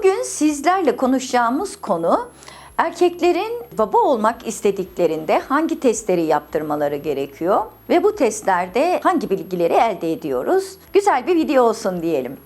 Bugün sizlerle konuşacağımız konu erkeklerin baba olmak istediklerinde hangi testleri yaptırmaları gerekiyor ve bu testlerde hangi bilgileri elde ediyoruz? Güzel bir video olsun diyelim.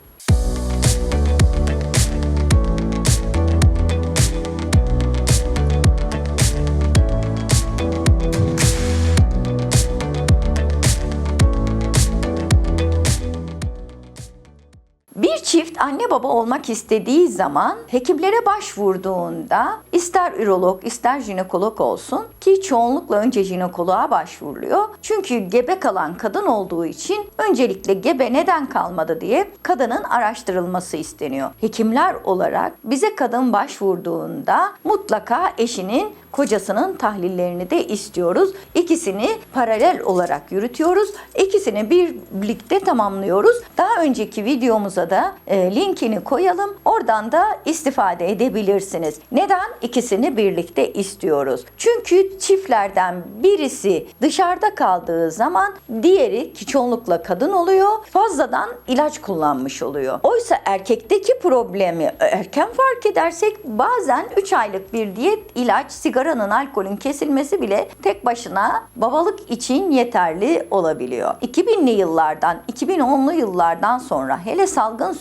Anne baba olmak istediği zaman hekimlere başvurduğunda ister ürolog ister jinekolog olsun ki çoğunlukla önce jinekoloğa başvuruluyor. Çünkü gebe kalan kadın olduğu için öncelikle gebe neden kalmadı diye kadının araştırılması isteniyor. Hekimler olarak bize kadın başvurduğunda mutlaka eşinin kocasının tahlillerini de istiyoruz. İkisini paralel olarak yürütüyoruz. İkisini birlikte tamamlıyoruz. Daha önceki videomuza da e, linkini koyalım. Oradan da istifade edebilirsiniz. Neden? İkisini birlikte istiyoruz. Çünkü çiftlerden birisi dışarıda kaldığı zaman diğeri ki çoğunlukla kadın oluyor. Fazladan ilaç kullanmış oluyor. Oysa erkekteki problemi erken fark edersek bazen 3 aylık bir diyet ilaç, sigaranın, alkolün kesilmesi bile tek başına babalık için yeterli olabiliyor. 2000'li yıllardan, 2010'lu yıllardan sonra hele salgın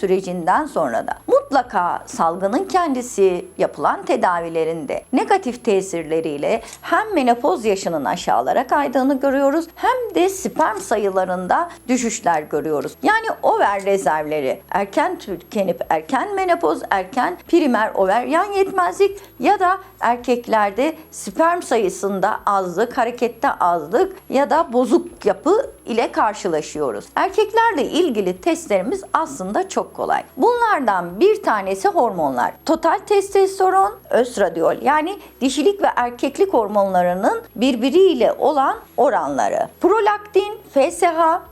sürecinden sonra da mutlaka salgının kendisi yapılan tedavilerinde negatif tesirleriyle hem menopoz yaşının aşağılara kaydığını görüyoruz hem de sperm sayılarında düşüşler görüyoruz. Yani over rezervleri erken tükenip erken menopoz, erken primer overyan yetmezlik ya da erkeklerde sperm sayısında azlık, harekette azlık ya da bozuk yapı ile karşılaşıyoruz. Erkeklerle ilgili testlerimiz aslında çok kolay. Bunlardan bir tanesi hormonlar. Total testosteron, östradiol yani dişilik ve erkeklik hormonlarının birbiriyle olan oranları. Prolaktin, FSH,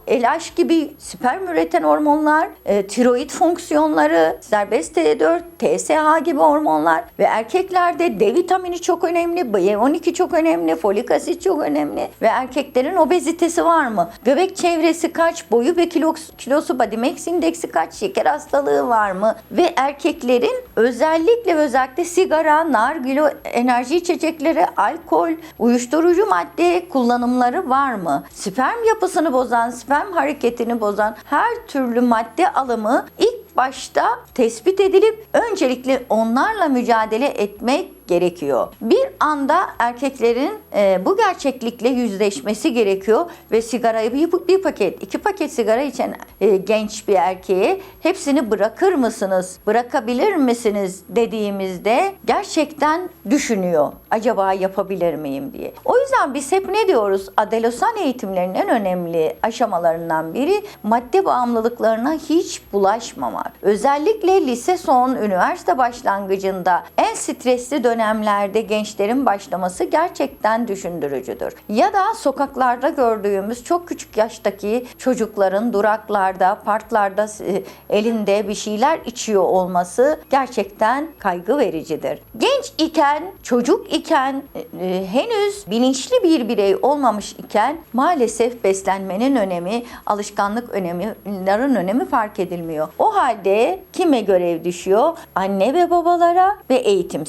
LH gibi sperm üreten hormonlar, e, tiroid fonksiyonları, serbest T4, TSH gibi hormonlar ve erkeklerde D vitamini çok önemli, B12 çok önemli, folik asit çok önemli ve erkeklerin obezitesi var mı? Göbek çevresi kaç, boyu ve kilosu, kilosu body mass indeksi kaç, şeker hastalığı var mı? Ve erkeklerin özellikle özellikle sigara, nargile, enerji içecekleri, alkol, uyuşturucu madde kullanımları var mı? Sperm yapısını bozan, sperm hareketini bozan her türlü madde alımı ilk başta tespit edilip öncelikle onlarla mücadele etmek gerekiyor. Bir anda erkeklerin e, bu gerçeklikle yüzleşmesi gerekiyor ve sigarayı bir, bir paket, iki paket sigara içen e, genç bir erkeğe hepsini bırakır mısınız, bırakabilir misiniz dediğimizde gerçekten düşünüyor. Acaba yapabilir miyim diye. O yüzden biz hep ne diyoruz? Adelosyan eğitimlerinin en önemli aşamalarından biri madde bağımlılıklarına hiç bulaşmamak. Özellikle lise son, üniversite başlangıcında en stresli dönemlerde gençlerin başlaması gerçekten düşündürücüdür. Ya da sokaklarda gördüğümüz çok küçük yaştaki çocukların duraklarda, parklarda e, elinde bir şeyler içiyor olması gerçekten kaygı vericidir. Genç iken, çocuk iken, e, henüz bilinçli bir birey olmamış iken maalesef beslenmenin önemi, alışkanlık önemlerin önemi fark edilmiyor. O halde kime görev düşüyor? Anne ve babalara ve eğitim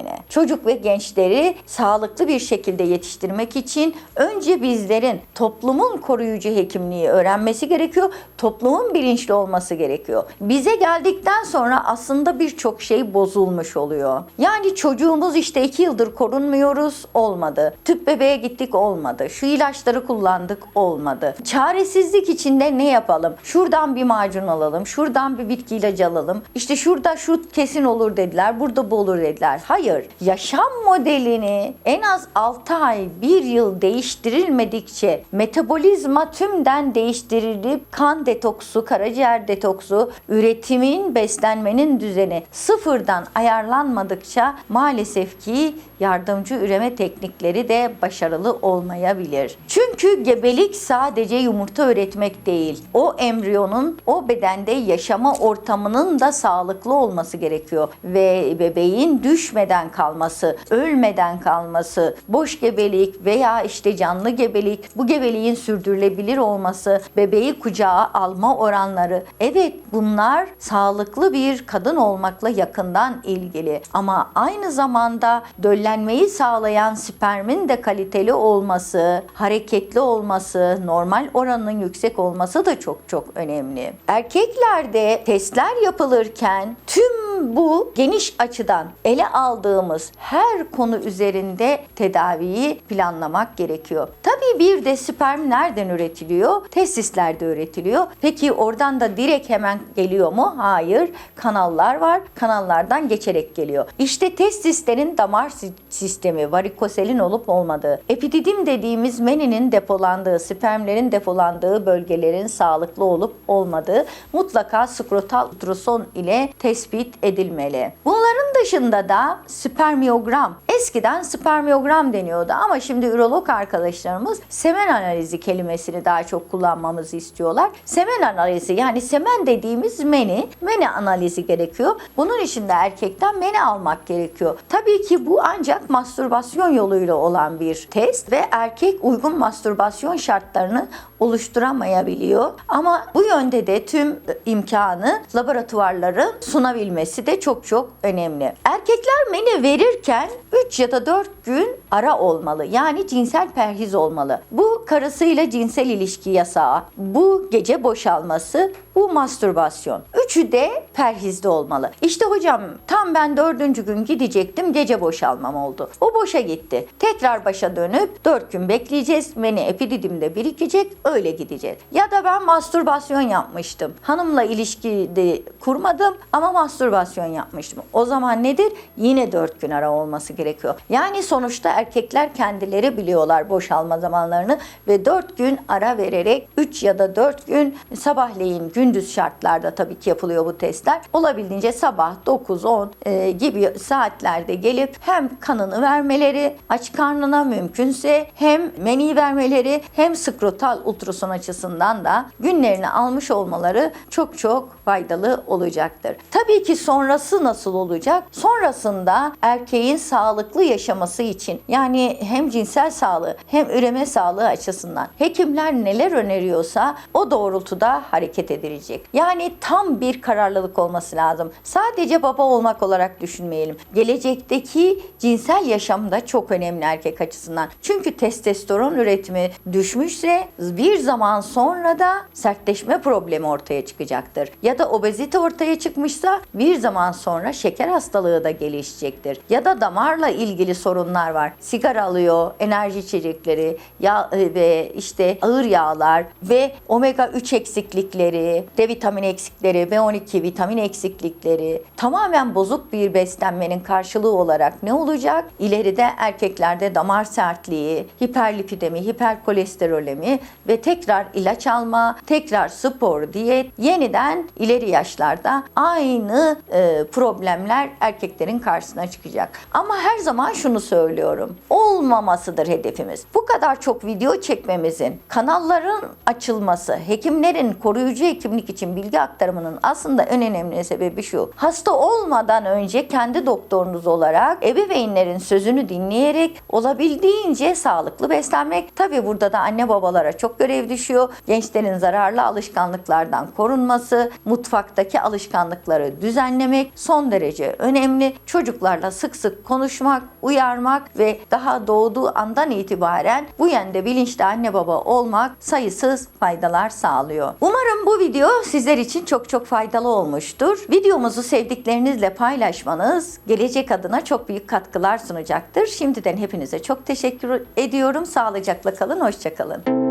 sistemine. Çocuk ve gençleri sağlıklı bir şekilde yetiştirmek için önce bizlerin toplumun koruyucu hekimliği öğrenmesi gerekiyor. Toplumun bilinçli olması gerekiyor. Bize geldikten sonra aslında birçok şey bozulmuş oluyor. Yani çocuğumuz işte iki yıldır korunmuyoruz olmadı. Tüp bebeğe gittik olmadı. Şu ilaçları kullandık olmadı. Çaresizlik içinde ne yapalım? Şuradan bir macun alalım. Şuradan bir bitki ilacı alalım. İşte şurada şu kesin olur dediler. Burada bu olur dediler. Hayır. Yaşam modelini en az 6 ay, 1 yıl değiştirilmedikçe metabolizma tümden değiştirilip kan detoksu, karaciğer detoksu, üretimin, beslenmenin düzeni sıfırdan ayarlanmadıkça maalesef ki yardımcı üreme teknikleri de başarılı olmayabilir. Çünkü gebelik sadece yumurta üretmek değil. O embriyonun o bedende yaşama ortamının da sağlıklı olması gerekiyor ve bebeğin düşmeden kalması, ölmeden kalması, boş gebelik veya işte canlı gebelik, bu gebeliğin sürdürülebilir olması, bebeği kucağa alma oranları. Evet bunlar sağlıklı bir kadın olmakla yakından ilgili ama aynı zamanda döllenmeyi sağlayan spermin de kaliteli olması, hareketli olması, normal oranının yüksek olması da çok çok önemli. Erkeklerde testler yapılırken tüm bu geniş açıdan ele aldığımız her konu üzerinde tedaviyi planlamak gerekiyor. Tabii bir de sperm nereden üretiliyor? Testislerde üretiliyor. Peki oradan da direkt hemen geliyor mu? Hayır. Kanallar var. Kanallardan geçerek geliyor. İşte testislerin damar si- sistemi, varikoselin olup olmadığı, epididim dediğimiz meninin depolandığı, spermlerin depolandığı bölgelerin sağlıklı olup olmadığı mutlaka skrotal ultrason ile tespit edilmeli. Bunların dışında da spermiyogram. Eskiden spermiyogram deniyordu ama şimdi ürolog arkadaşlarımız semen analizi kelimesini daha çok kullanmamızı istiyorlar. Semen analizi yani semen dediğimiz meni, meni analizi gerekiyor. Bunun için de erkekten meni almak gerekiyor. Tabii ki bu ancak mastürbasyon yoluyla olan bir test ve erkek uygun mastürbasyon şartlarını oluşturamayabiliyor. Ama bu yönde de tüm imkanı laboratuvarların sunabilmesi de çok çok önemli. Erkekler meni verirken 3 ya da 4 gün ara olmalı. Yani cinsel perhiz olmalı. Bu karısıyla cinsel ilişki yasağı, bu gece boşalması, bu mastürbasyon. Üçü de perhizde olmalı. İşte hocam tam ben dördüncü gün gidecektim gece boşalmam oldu. O boşa gitti. Tekrar başa dönüp dört gün bekleyeceğiz. Meni epididimde birikecek öyle gideceğiz. Ya da ben mastürbasyon yapmıştım. Hanımla ilişki de kurmadım ama mastürbasyon yapmıştım. O zaman nedir? Yine dört gün ara olması gerekiyor. Yani sonuçta erkekler kendileri biliyorlar boşalma zamanlarını ve dört gün ara vererek 3 ya da 4 gün sabahleyin gündüz şartlarda tabii ki yapılıyor bu testler. Olabildiğince sabah 9-10 e, gibi saatlerde gelip hem kanını vermeleri aç karnına mümkünse hem meni vermeleri hem skrotal ultrason açısından da günlerini almış olmaları çok çok faydalı olacaktır. Tabii ki sonrası nasıl olacak? Sonrasında erkeğin sağlıklı yaşaması için yani hem cinsel sağlığı hem üreme sağlığı açısından hekimler neler öneriyorsa o doğrultuda hareket edilecek. Yani tam bir kararlılık olması lazım. Sadece baba olmak olarak düşünmeyelim. Gelecekteki cinsel yaşam da çok önemli erkek açısından. Çünkü testosteron üretimi düşmüşse bir zaman sonra da sertleşme problemi ortaya çıkacaktır. Ya da obezite ortaya çıkmışsa bir zaman sonra şeker hastalığı da gelişecektir. Ya da damarla ilgili sorunlar var. Sigara alıyor, enerji içecekleri, yağ e, ve işte ağır yağlar ve omega 3 eksiklikleri, D vitamini eksikleri, B12 vitamin eksiklikleri tamamen bozuk bir beslenmenin karşılığı olarak ne olacak? İleride erkeklerde damar sertliği, hiperlipidemi, hiperkolesterolemi ve tekrar ilaç alma, tekrar spor, diyet, yeniden ileri yaşlarda aynı e, problemler erkeklerin karşısına çıkacak. Ama her zaman şunu söylüyorum. Olmamasıdır hedefimiz. Bu kadar çok video çekmemizin, kanalların açılması, hekimlerin koruyucu hekimlik için bilgi aktarımının aslında en önemli sebebi şu. Hasta olmadan önce kendi doktorunuz olarak ebeveynlerin sözünü dinleyerek olabildiğince sağlıklı beslenmek. Tabi burada da anne babalara çok görev düşüyor. Gençlerin zararlı alışkanlıklardan korunması, mutfaktaki alışkanlıkları düzenlemek son derece önemli. Çocuklarla sık sık konuşmak, uyarmak ve daha doğduğu andan itibaren bu yönde bilinçli anne baba olmak sayısız faydalar sağlıyor. Umarım bu video sizler için çok çok faydalı olmuştur. Videomuzu sevdiklerinizle paylaşmanız gelecek adına çok büyük katkılar sunacaktır. Şimdiden hepinize çok teşekkür ediyorum. Sağlıcakla kalın, hoşçakalın.